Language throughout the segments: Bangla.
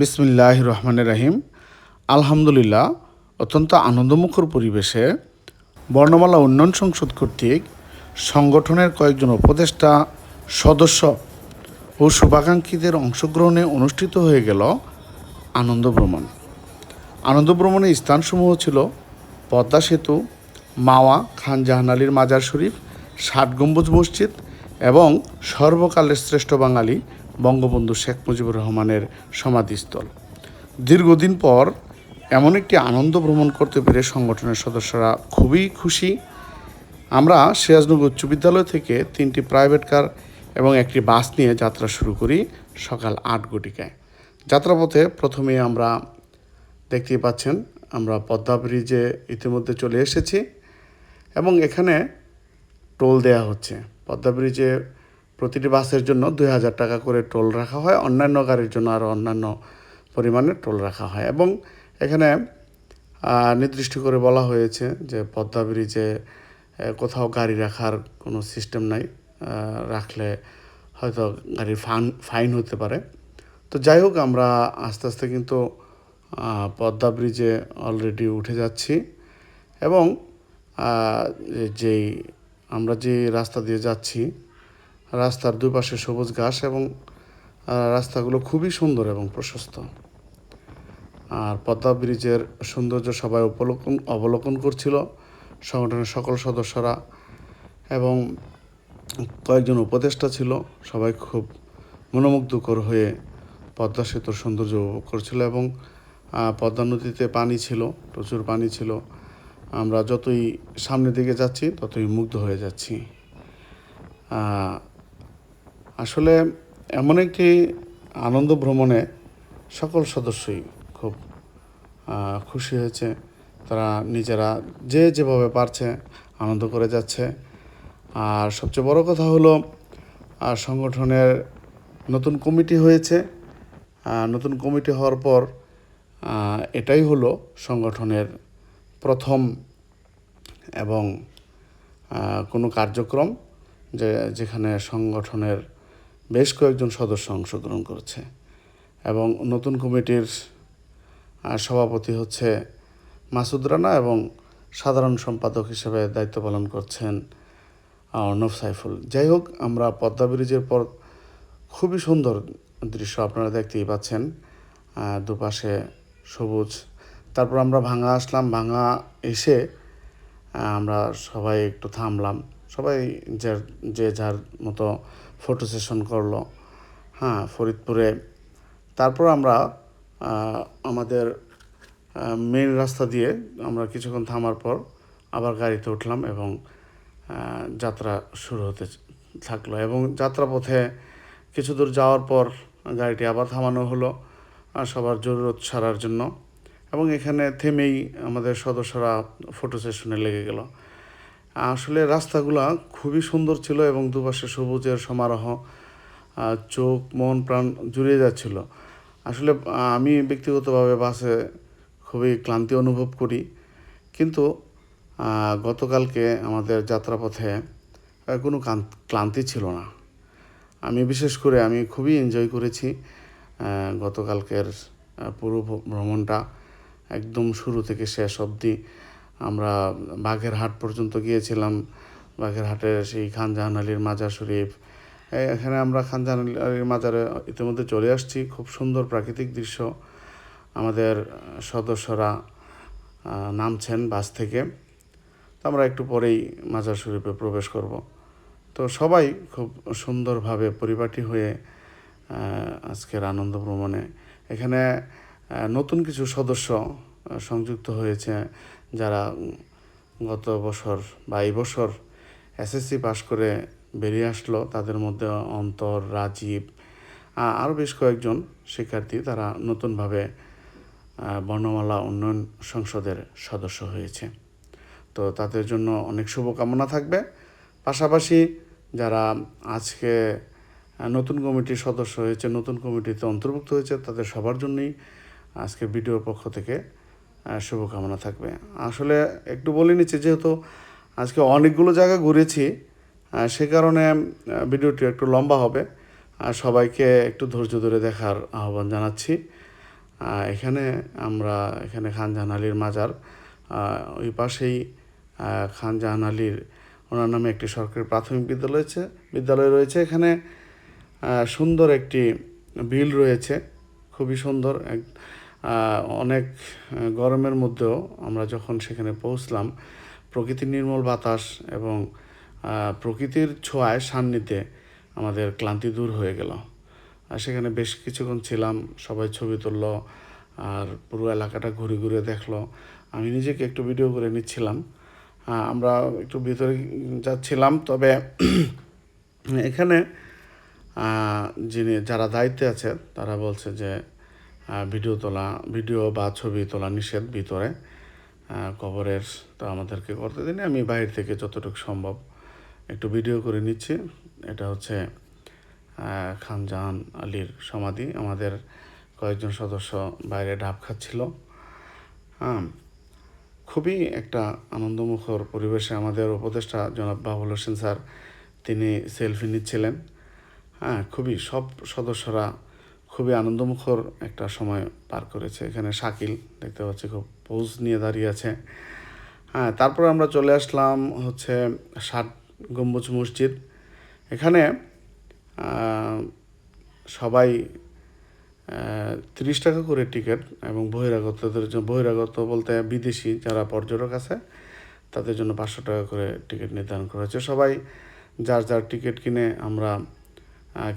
বিসমিল্লাহ রহমান রাহিম। আলহামদুলিল্লাহ, অত্যন্ত আনন্দমুখর পরিবেশে বর্ণমালা উন্নয়ন সংসদ কর্তৃক সংগঠনের কয়েকজন উপদেষ্টা, সদস্য ও শুভাকাঙ্ক্ষীদের অংশগ্রহণে অনুষ্ঠিত হয়ে গেল আনন্দ ভ্রমণ। আনন্দ ভ্রমণের স্থানসমূহ ছিল পদ্মা সেতু, মাওয়া, খান জাহান আলীর মাজার শরীফ, ষাট গম্বুজ মসজিদ এবং সর্বকালের শ্রেষ্ঠ বাঙালি বঙ্গবন্ধু শেখ মুজিবুর রহমানের সমাধিস্থল। দীর্ঘদিন পর এমন একটি আনন্দ ভ্রমণ করতে পেরে সংগঠনের সদস্যরা খুবই খুশি। আমরা সিরাজনগর উচ্চ বিদ্যালয় থেকে তিনটি প্রাইভেট কার এবং একটি বাস নিয়ে যাত্রা শুরু করি সকাল আট ঘটিকায় যাত্রাপথে প্রথমে আমরা দেখতেই পাচ্ছেন, আমরা পদ্মা ব্রিজে ইতিমধ্যে চলে এসেছি এবং এখানে টোল দেয়া হচ্ছে। পদ্মা ব্রিজে প্রতিটি বাসের জন্য দুই হাজার টাকা করে টোল রাখা হয়, অন্যান্য গাড়ির জন্য আরও অন্যান্য পরিমাণে টোল রাখা হয়। এবং এখানে নির্দিষ্ট করে বলা হয়েছে যে পদ্মা ব্রিজে কোথাও গাড়ি রাখার কোনো সিস্টেম নাই রাখলে হয়তো গাড়ির ফান, ফাইন হতে পারে। তো যাই হোক, আমরা আস্তে আস্তে কিন্তু পদ্মা ব্রিজে অলরেডি উঠে যাচ্ছি। এবং যেই, আমরা যে রাস্তা দিয়ে যাচ্ছি রাস্তার দুপাশে সবুজ ঘাস এবং রাস্তাগুলো খুবই সুন্দর এবং প্রশস্ত। আর পদ্মা ব্রিজের সৌন্দর্য সবাই উপলক্ষণ, অবলোকন করছিল। সংগঠনের সকল সদস্যরা এবং কয়েকজন উপদেষ্টা ছিল। সবাই খুব মনোমুগ্ধকর হয়ে পদ্মা সেতুর সৌন্দর্য উপভোগ করছিল এবং পদ্মা নদীতে পানি ছিল, প্রচুর পানি ছিল। আমরা যতই সামনের দিকে যাচ্ছি, ততই মুগ্ধ হয়ে যাচ্ছি। আসলে এমন একটি আনন্দ ভ্রমণে সকল সদস্যই খুব খুশি হয়েছে। তারা নিজেরা যে যেভাবে পারছে আনন্দ করে যাচ্ছে। আর সবচেয়ে বড় কথা হলো সংগঠনের নতুন কমিটি হয়েছে। নতুন কমিটি হওয়ার পর এটাই হলো সংগঠনের প্রথম এবং কোনো কার্যক্রম যে, যেখানে সংগঠনের বেশ কয়েকজন সদস্য অংশগ্রহণ করছে এবং নতুন কমিটির সভাপতি হচ্ছে মাসুদ রানা এবং সাধারণ সম্পাদক হিসেবে দায়িত্ব পালন করছেন অর্ণব সাইফুল। যাই হোক, আমরা পদ্মা ব্রিজের পর খুবই সুন্দর দৃশ্য আপনারা দেখতেই পাচ্ছেন দুপাশে সবুজ। তারপর আমরা ভাঙা আসলাম, ভাঙা এসে আমরা সবাই একটু থামলাম। সবাই যে যে যার মতো ফটো সেশন করল। হ্যাঁ ফরিদপুরে। তারপর আমরা আমাদের মেন রাস্তা দিয়ে আমরা কিছুক্ষণ থামার পর আবার গাড়িতে উঠলাম এবং যাত্রা শুরু হতে থাকল এবং যাত্রাপথে কিছু দূর যাওয়ার পর গাড়িটি আবার থামানো হলো সবার জরুরত সারার জন্য। এবং এখানে থেমেই আমাদের সদস্যরা ফটো সেশনে লেগে গেল। আসলে রাস্তাগুলা খুবই সুন্দর ছিল এবং দুপাশে সবুজের সমারোহ চোখ, মন, প্রাণ জুড়িয়ে যাচ্ছিল। আসলে আমি ব্যক্তিগতভাবে বাসে খুবই ক্লান্তি অনুভব করি। কিন্তু গতকালকে আমাদের যাত্রাপথে কোনো ক্লান্তি ছিল না। আমি বিশেষ করে আমি খুবই এনজয় করেছি। গতকালকের পুরো ভ্রমণটা একদম শুরু থেকে শেষ অবধি। আমরা বাঘেরহাট পর্যন্ত গিয়েছিলাম। বাঘেরহাটের সেই খান জাহান আলীর মাজার শরীফ। এখানে আমরা খান জাহান আলীর মাজারে ইতিমধ্যে চলে আসছি। খুব সুন্দর প্রাকৃতিক দৃশ্য। আমাদের সদস্যরা নামছেন বাস থেকে। তো আমরা একটু পরেই মাজার শরীফে প্রবেশ করব। তো সবাই খুব সুন্দরভাবে পরিপাটি হয়ে আজকের আনন্দ ভ্রমণে। এখানে নতুন কিছু সদস্য সংযুক্ত হয়েছে, যারা গত বছর বা এই বছর এসএসসি পাশ করে বেরিয়ে আসলো, তাদের মধ্যে অন্তর, রাজীব আরও বেশ কয়েকজন শিক্ষার্থী তারা নতুনভাবে বর্ণমালা উন্নয়ন সংসদের সদস্য হয়েছে। তো তাদের জন্য অনেক শুভকামনা থাকবে। পাশাপাশি যারা আজকে নতুন কমিটির সদস্য হয়েছে, নতুন কমিটিতে অন্তর্ভুক্ত হয়েছে, তাদের সবার জন্যই আজকে ভিডিওর পক্ষ থেকে শুভকামনা থাকবে। আসলে একটু বলে নিচ্ছি যেহেতু আজকে অনেকগুলো জায়গা ঘুরেছি সে কারণে ভিডিওটি একটু লম্বা হবে। আর সবাইকে একটু ধৈর্য ধরে দেখার আহ্বান জানাচ্ছি। এখানে আমরা এখানে খান জাহান আলীর মাজার ওই পাশেই আহ, খান জাহান আলীর ওনার নামে একটি সরকারি প্রাথমিক বিদ্যালয় রয়েছে বিদ্যালয় রয়েছে। এখানে সুন্দর একটি বিল রয়েছে খুবই সুন্দর এক অনেক গরমের মধ্যেও আমরা যখন সেখানে পৌঁছলাম, প্রকৃতির নির্মল বাতাস এবং প্রকৃতির ছোঁয়ায় সান্নিধ্যে আমাদের ক্লান্তি দূর হয়ে গেল। আর সেখানে বেশ কিছুক্ষণ ছিলাম, সবাই ছবি তুললো, আর পুরো এলাকাটা ঘুরে ঘুরে দেখল। আমি নিজেকে একটু ভিডিও করে নিচ্ছিলাম। আমরা একটু ভিতরে যাচ্ছিলাম, তবে এখানে যিনি, যারা দায়িত্বে আছে, তারা বলছে যে ভিডিও তোলা ভিডিও বা ছবি তোলা নিষেধ ভিতরে। কবরের তো আমাদেরকে করতে দিন আমি বাইরে থেকে যতটুকু সম্ভব একটু ভিডিও করে নিচ্ছি। এটা হচ্ছে আহ, খান জাহান আলীর সমাধি। আমাদের কয়েকজন সদস্য বাইরে ডাব খাচ্ছিল। হ্যাঁ খুবই একটা আনন্দমুখর পরিবেশে আমাদের উপদেষ্টা জনাব বাবুল হোসেন স্যার তিনি সেলফি নিচ্ছিলেন। হ্যাঁ খুবই সব সদস্যরা খুবই আনন্দমুখর একটা সময় পার করেছে। এখানে শাকিল দেখতে পাচ্ছি খুব পোজ নিয়ে দাঁড়িয়ে আছে। হ্যাঁ তারপর আমরা চলে আসলাম হচ্ছে ষাট গম্বুজ মসজিদ। এখানে সবাই তিরিশ টাকা করে টিকিট এবং বহিরাগতদের জন্য, বহিরাগত বলতে বিদেশি যারা পর্যটক আছে, তাদের জন্য পাঁচশো টাকা করে টিকিট নির্ধারণ করা হয়েছে। সবাই যার যার টিকিট কিনে আমরা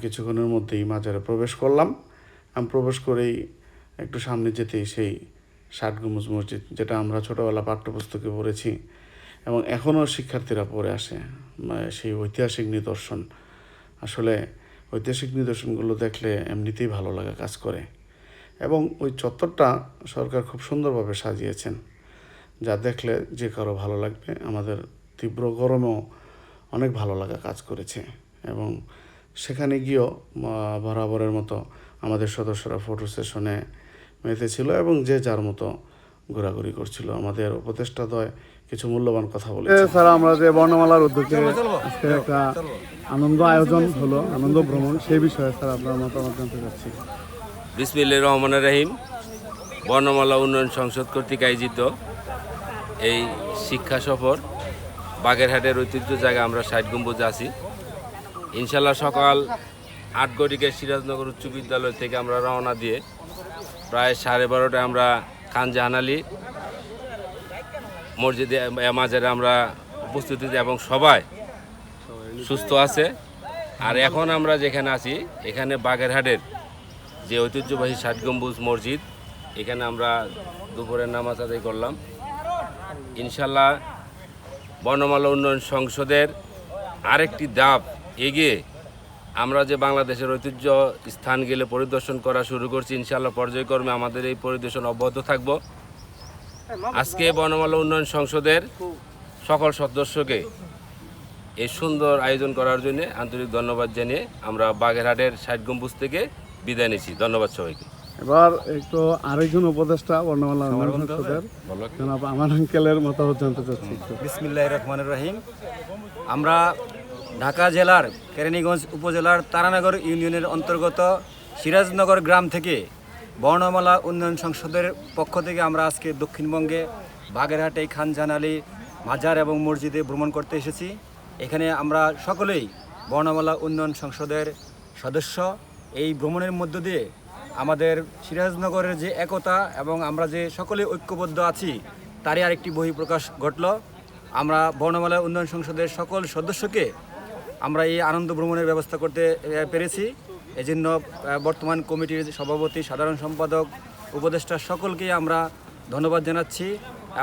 কিছুক্ষণের মধ্যেই মাজারে প্রবেশ করলাম। আমি প্রবেশ করেই একটু সামনে যেতেই সেই ষাট মসজিদ, যেটা আমরা ছোটোবেলা পাঠ্যপুস্তকে পড়েছি এবং এখনও শিক্ষার্থীরা পড়ে আসে সেই ঐতিহাসিক নিদর্শন। আসলে ঐতিহাসিক নিদর্শনগুলো দেখলে এমনিতেই ভালো লাগা কাজ করে। এবং ওই চত্বরটা সরকার খুব সুন্দরভাবে সাজিয়েছেন, যা দেখলে যে কারও ভালো লাগবে, আমাদের তীব্র গরমেও অনেক ভালো লাগা কাজ করেছে। এবং সেখানে গিয়েও বরাবরের মতো আমাদের সদস্যরা ফটো সেশনে মেতেছিল এবং যে যার মতো ঘোরাঘুরি করছিল। আমাদের উপদেষ্টা দয় কিছু মূল্যবান কথা বলে স্যার আমরা যে বর্ণমালার উদ্যোগে আজকে একটা আনন্দ আয়োজন হলো আনন্দ ভ্রমণ সেই বিষয়ে স্যার আপনার মতামত জানতে চাচ্ছি। বিসমিল্লা রহমান রাহিম। বর্ণমালা উন্নয়ন সংসদ কর্তৃক আয়োজিত এই শিক্ষা সফর বাগেরহাটের ঐতিহ্য জায়গা আমরা ষাট গম্বুজে আছি। ইনশাল্লাহ সকাল আট গড়িকের সিরাজনগর উচ্চ বিদ্যালয় থেকে আমরা রওনা দিয়ে প্রায় সাড়ে বারোটায় আমরা খান আলী মসজিদে এ, আমরা উপস্থিত হয়েছি এবং সবাই সুস্থ আছে। আর এখন আমরা যেখানে আছি এখানে বাগেরহাটের যে ঐতিহ্যবাহী ষাট গম্বুজ মসজিদ এখানে আমরা দুপুরের নামাজ আদায় করলাম। ইনশাল্লাহ বর্ণমালা উন্নয়ন সংসদের আরেকটি ধাপ এগিয়ে আমরা যে বাংলাদেশের ঐতিহ্য স্থান গেলে পরিদর্শন করা শুরু করছি ইনশাল্লাহ পর্যায়ক্রমে আমাদের এই পরিদর্শন অব্যাহত থাকব। আজকে বর্ণমালা উন্নয়ন সংসদের সকল সদস্যকে এই সুন্দর আয়োজন করার জন্য আন্তরিক ধন্যবাদ জানিয়ে আমরা বাগেরহাটের ষাট গম্বুজ থেকে বিদায় নিচ্ছি। ধন্যবাদ সবাইকে। এবার একটু আরেকজন উপদেষ্টা বর্ণমালা আমার আঙ্কেলের মতামত জানতে চাচ্ছি বিসমিল্লাহ রহমান রহিম। আমরা ঢাকা জেলার কেরানীগঞ্জ উপজেলার তারানগর ইউনিয়নের অন্তর্গত সিরাজনগর গ্রাম থেকে বর্ণমালা উন্নয়ন সংসদের পক্ষ থেকে আমরা আজকে দক্ষিণবঙ্গে বাগেরহাটে খানজান আলী মাজার এবং মসজিদে ভ্রমণ করতে এসেছি। এখানে আমরা সকলেই বর্ণমালা উন্নয়ন সংসদের সদস্য। এই ভ্রমণের মধ্য দিয়ে আমাদের সিরাজনগরের যে একতা এবং আমরা যে সকলে ঐক্যবদ্ধ আছি, তারই আরেকটি বহিঃপ্রকাশ ঘটল। আমরা বর্ণমালা উন্নয়ন সংসদের সকল সদস্যকে আমরা এই আনন্দ ভ্রমণের ব্যবস্থা করতে পেরেছি। এজন্য বর্তমান কমিটির সভাপতি, সাধারণ সম্পাদক, উপদেষ্টা সকলকে আমরা ধন্যবাদ জানাচ্ছি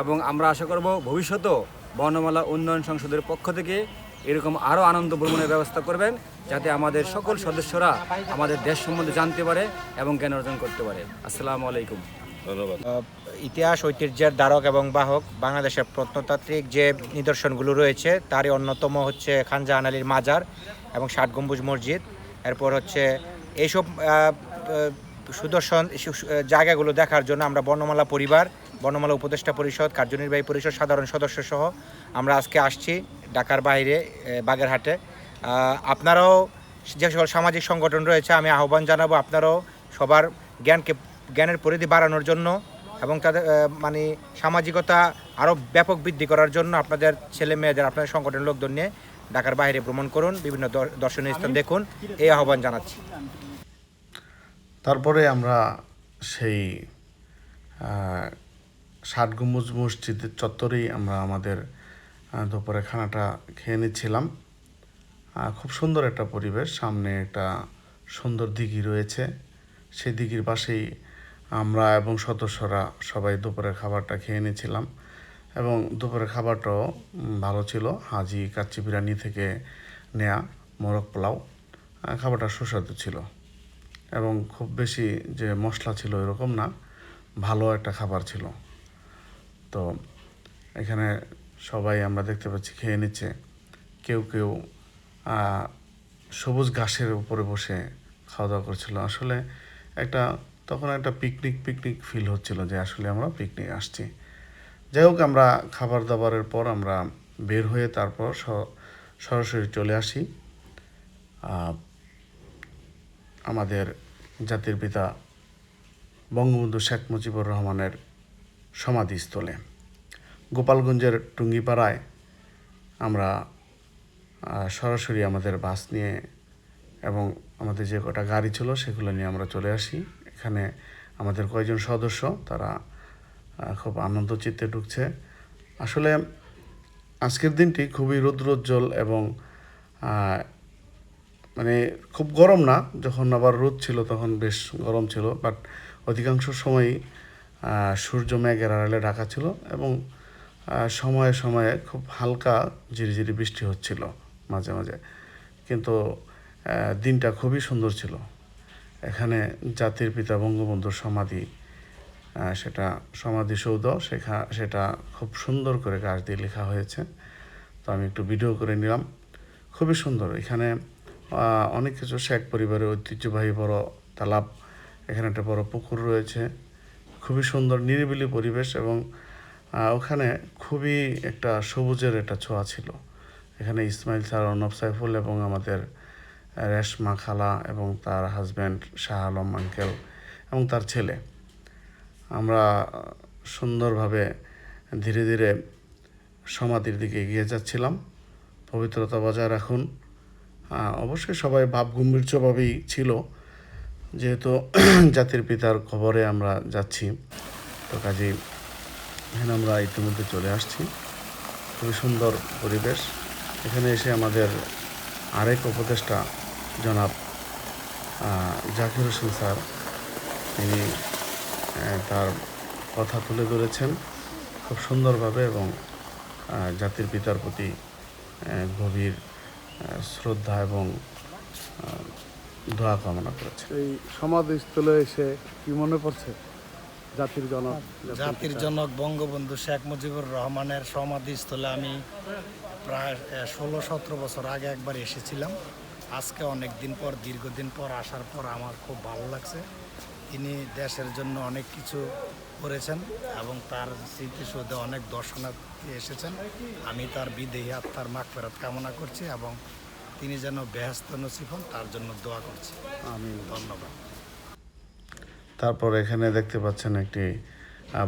এবং আমরা আশা করব ভবিষ্যতেও বর্ণমালা উন্নয়ন সংসদের পক্ষ থেকে এরকম আরও আনন্দ ভ্রমণের ব্যবস্থা করবেন, যাতে আমাদের সকল সদস্যরা আমাদের দেশ সম্বন্ধে জানতে পারে এবং জ্ঞান অর্জন করতে পারে। আসসালামু আলাইকুম। ইতিহাস, ঐতিহ্যের দ্বারক এবং বাহক, বাংলাদেশের প্রত্নতাত্ত্বিক যে নিদর্শনগুলো রয়েছে, তারই অন্যতম হচ্ছে খান জাহান আলীর মাজার এবং ষাট গম্বুজ মসজিদ। এরপর হচ্ছে এইসব সুদর্শন জায়গাগুলো দেখার জন্য আমরা বর্ণমালা পরিবার, বর্ণমালা উপদেষ্টা পরিষদ, কার্যনির্বাহী পরিষদ, সাধারণ সদস্য সহ আমরা আজকে আসছি ঢাকার বাইরে বাগেরহাটে। আপনারাও যে সকল সামাজিক সংগঠন রয়েছে, আমি আহ্বান জানাব আপনারাও সবার জ্ঞানকে জ্ঞানের পরিধি বাড়ানোর জন্য এবং তাদের মানে সামাজিকতা আরও ব্যাপক বৃদ্ধি করার জন্য আপনাদের ছেলে মেয়েদের আপনাদের সংগঠনের লোকজন নিয়ে ঢাকার বাইরে ভ্রমণ করুন বিভিন্ন দর্শনীয় স্থান দেখুন এই আহ্বান জানাচ্ছি। তারপরে আমরা সেই ষাট গম্বুজ মসজিদের চত্বরেই আমরা আমাদের দুপুরে খানাটা খেয়ে নিচ্ছিলাম। খুব সুন্দর একটা পরিবেশ সামনে একটা সুন্দর দিঘি রয়েছে। সেই দিঘির পাশেই আমরা এবং সদস্যরা সবাই দুপুরের খাবারটা খেয়ে নিয়েছিলাম এবং দুপুরের খাবারটাও ভালো ছিল। হাজি কাচ্চি বিরিয়ানি থেকে নেয়া মোরগ পোলাও খাবারটা সুস্বাদু ছিল এবং খুব বেশি যে মশলা ছিল এরকম না, ভালো একটা খাবার ছিল। তো এখানে সবাই আমরা দেখতে পাচ্ছি খেয়ে নিচ্ছে। কেউ কেউ সবুজ ঘাসের উপরে বসে খাওয়া দাওয়া করছিল। আসলে একটা তখন একটা পিকনিক পিকনিক ফিল হচ্ছিল যে আসলে আমরা পিকনিক আসছি। যাই হোক, আমরা খাবার দাবারের পর আমরা বের হয়ে তারপর সরাসরি চলে আসি। আমাদের জাতির পিতা বঙ্গবন্ধু শেখ মুজিবুর রহমানের সমাধিস্থলে। গোপালগঞ্জের টুঙ্গিপাড়ায় আমরা সরাসরি আমাদের বাস নিয়ে এবং আমাদের যে কটা গাড়ি ছিল সেগুলো নিয়ে আমরা চলে আসি। এখানে আমাদের কয়েকজন সদস্য, তারা খুব আনন্দ চিত্তে ঢুকছে। আসলে আজকের দিনটি খুবই রৌদ্রোজ্জ্বল এবং মানে খুব গরম না, যখন আবার রোদ ছিল তখন বেশ গরম ছিল বাট অধিকাংশ সময়ই সূর্য মেঘের আড়ালে ঢাকা ছিল এবং সময়ে সময়ে খুব হালকা ঝিরিঝিরি বৃষ্টি হচ্ছিল মাঝে মাঝে। কিন্তু দিনটা খুবই সুন্দর ছিল। এখানে জাতির পিতা বঙ্গবন্ধুর সমাধি সেটা সমাধিসৌধ সেখা, সেটা খুব সুন্দর করে কাজ দিয়ে লেখা হয়েছে। তো আমি একটু ভিডিও করে নিলাম। খুবই সুন্দর। এখানে অনেক কিছু শেখ পরিবারের ঐতিহ্যবাহী বড় তালাব, এখানে একটা বড় পুকুর রয়েছে। খুবই সুন্দর, নিরিবিলি পরিবেশ এবং ওখানে খুবই একটা সবুজের একটা ছোঁয়া ছিল। এখানে ইসমাইল স্যার, অর্ণব সাইফুল এবং আমাদের রেশমা খালা এবং তার হাজব্যান্ড শাহ আলম আঙ্কেল এবং তার ছেলে। আমরা সুন্দরভাবে ধীরে ধীরে সমাধির দিকে এগিয়ে যাচ্ছিলাম। পবিত্রতা বজায় রাখুন। অবশ্যই সবাই ভাব গম্ভীর্যভাবেই ছিল। যেহেতু জাতির পিতার খবরে আমরা যাচ্ছি, তো কাজেই এখানে আমরা ইতিমধ্যে চলে আসছি। খুবই সুন্দর পরিবেশ। এখানে এসে আমাদের আরেক উপদেষ্টা জনাব জাকির হোসেন স্যার তিনি তার কথা তুলে ধরেছেন খুব সুন্দরভাবে এবং জাতির পিতার প্রতি গভীর শ্রদ্ধা এবং দোয়া কামনা করেছে এই সমাধিস্থলে এসে কি মনে পড়ছে জাতির জনক? জাতির জনক বঙ্গবন্ধু শেখ মুজিবুর রহমানের সমাধিস্থলে আমি প্রায় ষোলো সতেরো বছর আগে একবার এসেছিলাম। আজকে অনেক দিন পর দীর্ঘদিন পর আসার পর আমার খুব ভালো লাগছে। তিনি দেশের জন্য অনেক কিছু করেছেন এবং তার স্মৃতিসৌধে অনেক দর্শনার্থী এসেছেন। আমি তার বিদেহী আত্মার মাগফেরত কামনা করছি এবং তিনি যেন বেহস্ত নসিব হন তার জন্য দোয়া করছি। আমি ধন্যবাদ। তারপর এখানে দেখতে পাচ্ছেন একটি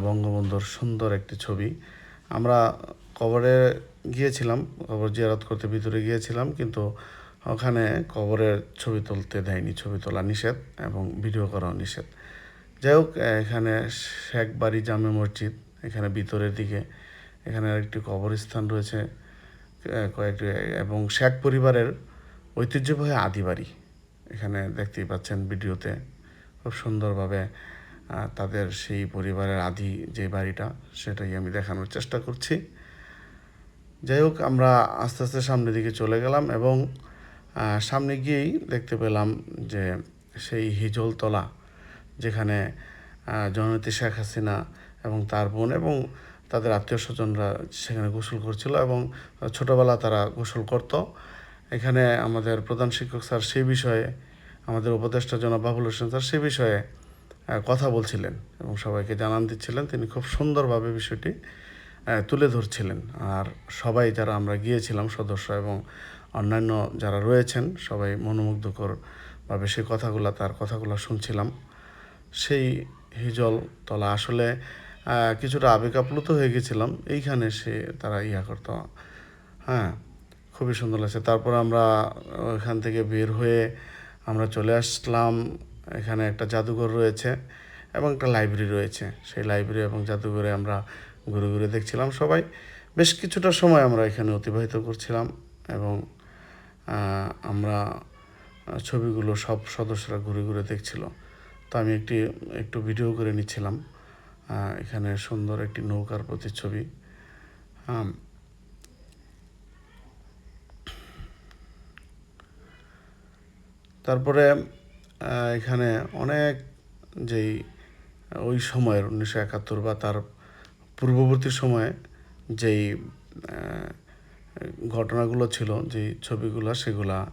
বঙ্গবন্ধুর সুন্দর একটি ছবি। আমরা কবরে গিয়েছিলাম কবর জিয়ারত করতে ভিতরে গিয়েছিলাম কিন্তু ওখানে কবরের ছবি তুলতে দেয়নি, ছবি তোলা নিষেধ এবং ভিডিও করাও নিষেধ। যাই হোক এখানে শেখ বাড়ি জামে মসজিদ, এখানে ভিতরের দিকে এখানে একটি কবরস্থান রয়েছে কয়েকটি, এবং শেখ পরিবারের ঐতিহ্যবাহী আদি বাড়ি, এখানে দেখতেই পাচ্ছেন ভিডিওতে। খুব সুন্দরভাবে তাদের সেই পরিবারের আদি যে বাড়িটা, সেটাই আমি দেখানোর চেষ্টা করছি। যাই হোক, আমরা আস্তে আস্তে সামনের দিকে চলে গেলাম এবং সামনে গিয়েই দেখতে পেলাম যে সেই হিজলতলা যেখানে আহ, জননেত্রী শেখ হাসিনা এবং তার বোন এবং তাদের আত্মীয় স্বজনরা সেখানে গোসল করছিল এবং ছোটোবেলা তারা গোসল করত। এখানে আমাদের প্রধান শিক্ষক স্যার সেই বিষয়ে আমাদের উপদেষ্টা জনাব বাবুল হোসেন স্যার সে বিষয়ে কথা বলছিলেন এবং সবাইকে জানান দিচ্ছিলেন। তিনি খুব সুন্দরভাবে বিষয়টি তুলে ধরছিলেন। আর সবাই যারা আমরা গিয়েছিলাম সদস্য এবং অন্যান্য যারা রয়েছেন, সবাই মনোমুগ্ধকরভাবে সেই কথাগুলো, তার কথাগুলো শুনছিলাম। সেই হিজল তলা আসলে কিছুটা আবেগ আপ্লুত হয়ে গেছিলাম। এইখানে সে তারা ইয়া করতো। হ্যাঁ খুবই সুন্দর লাগছে। তারপর আমরা ওইখান থেকে বের হয়ে আমরা চলে আসলাম। এখানে একটা জাদুঘর রয়েছে এবং একটা লাইব্রেরি রয়েছে। সেই লাইব্রেরি এবং জাদুঘরে আমরা ঘুরে ঘুরে দেখছিলাম সবাই। বেশ কিছুটা সময় আমরা এখানে অতিবাহিত করছিলাম এবং আমরা ছবিগুলো সব সদস্যরা ঘুরে ঘুরে দেখছিল। তো আমি একটি, একটু ভিডিও করে নিচ্ছিলাম। এখানে সুন্দর একটি নৌকার প্রতিচ্ছবি। তারপরে এখানে অনেক যেই ওই সময়ের, উনিশশো একাত্তর বা তার পূর্ববর্তী সময়ে যেই ঘটনাগুলো ছিল যেই ছবিগুলো সেগুলা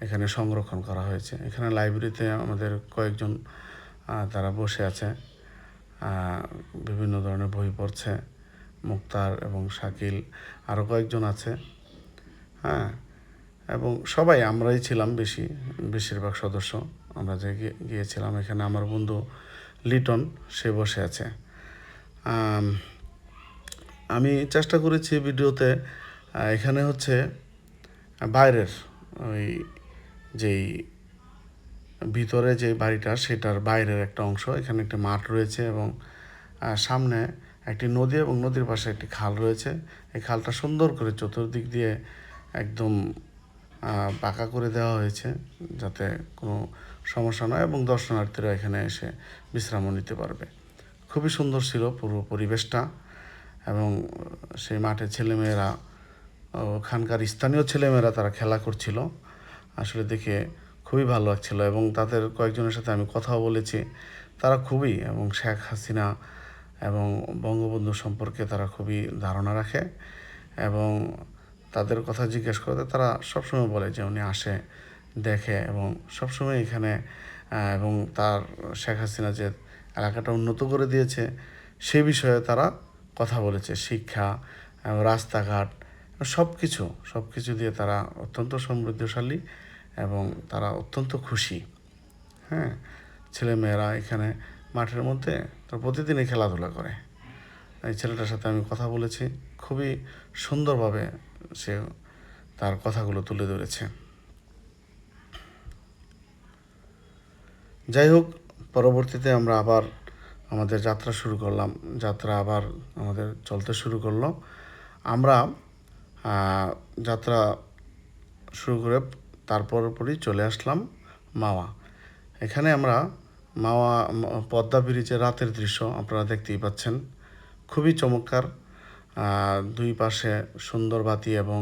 এখানে সংরক্ষণ করা হয়েছে। এখানে লাইব্রেরিতে আমাদের কয়েকজন তারা বসে আছে। বিভিন্ন ধরনের বই পড়ছে। মুক্তার এবং শাকিল আরও কয়েকজন আছে। হ্যাঁ এবং সবাই আমরাই ছিলাম বেশি, বেশিরভাগ সদস্য। আমরা যে গিয়ে- গিয়েছিলাম এখানে আমার বন্ধু লিটন, সে বসে আছে। আমি চেষ্টা করেছি ভিডিওতে এখানে হচ্ছে বাইরের ওই যেই ভিতরে যে বাড়িটা, সেটার বাইরের একটা অংশ। এখানে একটি মাঠ রয়েছে এবং সামনে একটি নদী এবং নদীর পাশে একটি খাল রয়েছে। এই খালটা সুন্দর করে চতুর্দিক দিয়ে একদম পাকা করে দেওয়া হয়েছে যাতে কোনো সমস্যা নয় এবং দর্শনার্থীরা এখানে এসে বিশ্রামও নিতে পারবে। খুবই সুন্দর ছিল পুরো পরিবেশটা এবং সেই মাঠে ছেলেমেয়েরা ওখানকার স্থানীয় ছেলেমেয়েরা তারা খেলা করছিল। আসলে দেখে খুবই ভালো লাগছিল এবং তাদের কয়েকজনের সাথে আমি কথাও বলেছি। তারা খুবই, এবং শেখ হাসিনা এবং বঙ্গবন্ধু সম্পর্কে তারা খুবই ধারণা রাখে এবং তাদের কথা জিজ্ঞেস করতে তারা সবসময় বলে যে উনি আসে, দেখে এবং সবসময় এখানে এবং তার শেখ হাসিনা যে এলাকাটা উন্নত করে দিয়েছে, সে বিষয়ে তারা কথা বলেছে। শিক্ষা রাস্তাঘাট সব কিছু সব কিছু দিয়ে তারা অত্যন্ত সমৃদ্ধশালী এবং তারা অত্যন্ত খুশি। হ্যাঁ ছেলেমেয়েরা এখানে মাঠের মধ্যে তারা প্রতিদিনই খেলাধুলা করে। এই ছেলেটার সাথে আমি কথা বলেছি, খুবই সুন্দরভাবে সে তার কথাগুলো তুলে ধরেছে। যাই হোক, পরবর্তীতে আমরা আবার আমাদের যাত্রা শুরু করলাম। যাত্রা আবার আমাদের চলতে শুরু করল। আমরা যাত্রা শুরু করে তারপর পরই চলে আসলাম মাওয়া। এখানে আমরা মাওয়া, পদ্মা ব্রিজের রাতের দৃশ্য আপনারা দেখতেই পাচ্ছেন। খুবই চমৎকার দুই পাশে সুন্দর বাতি এবং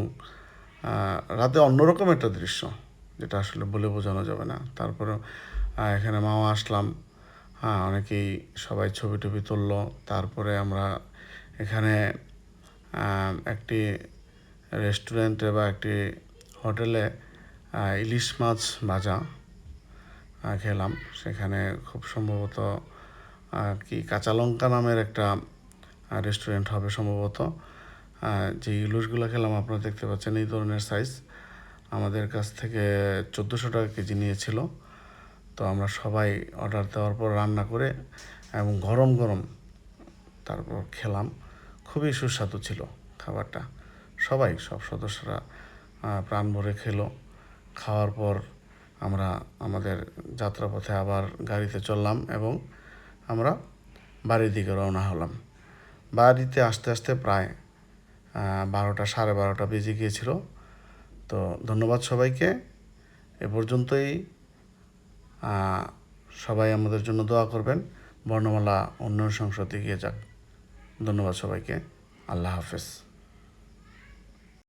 রাতে অন্যরকম একটা দৃশ্য, যেটা আসলে বলে বোঝানো যাবে না। তারপরে এখানে মাওয়া আসলাম। হ্যাঁ অনেকেই সবাই ছবি টবি তুললো। তারপরে আমরা এখানে একটি রেস্টুরেন্টে বা একটি হোটেলে ইলিশ মাছ ভাজা খেলাম। সেখানে খুব সম্ভবত কি কাঁচা লঙ্কা নামের একটা রেস্টুরেন্ট হবে সম্ভবত। যে ইলিশগুলো খেলাম, আপনারা দেখতে পাচ্ছেন এই ধরনের সাইজ আমাদের কাছ থেকে চোদ্দোশো টাকা কেজি নিয়েছিল। তো আমরা সবাই অর্ডার দেওয়ার পর রান্না করে এবং গরম গরম তারপর খেলাম। খুবই সুস্বাদু ছিল খাবারটা। সবাই, সব সদস্যরা প্রাণ ভরে খেলো। খাওয়ার পর আমরা আমাদের যাত্রাপথে আবার গাড়িতে চললাম এবং আমরা বাড়ির দিকে রওনা হলাম। বাড়িতে আসতে আসতে প্রায় বারোটা, সাড়ে বারোটা বেজে গিয়েছিল। তো ধন্যবাদ সবাইকে। এ পর্যন্তই সবাই আমাদের জন্য দোয়া করবেন। বর্ণমালা উন্নয়ন সংসদ এগিয়ে যাক। ধন্যবাদ সবাইকে। আল্লাহ হাফেজ।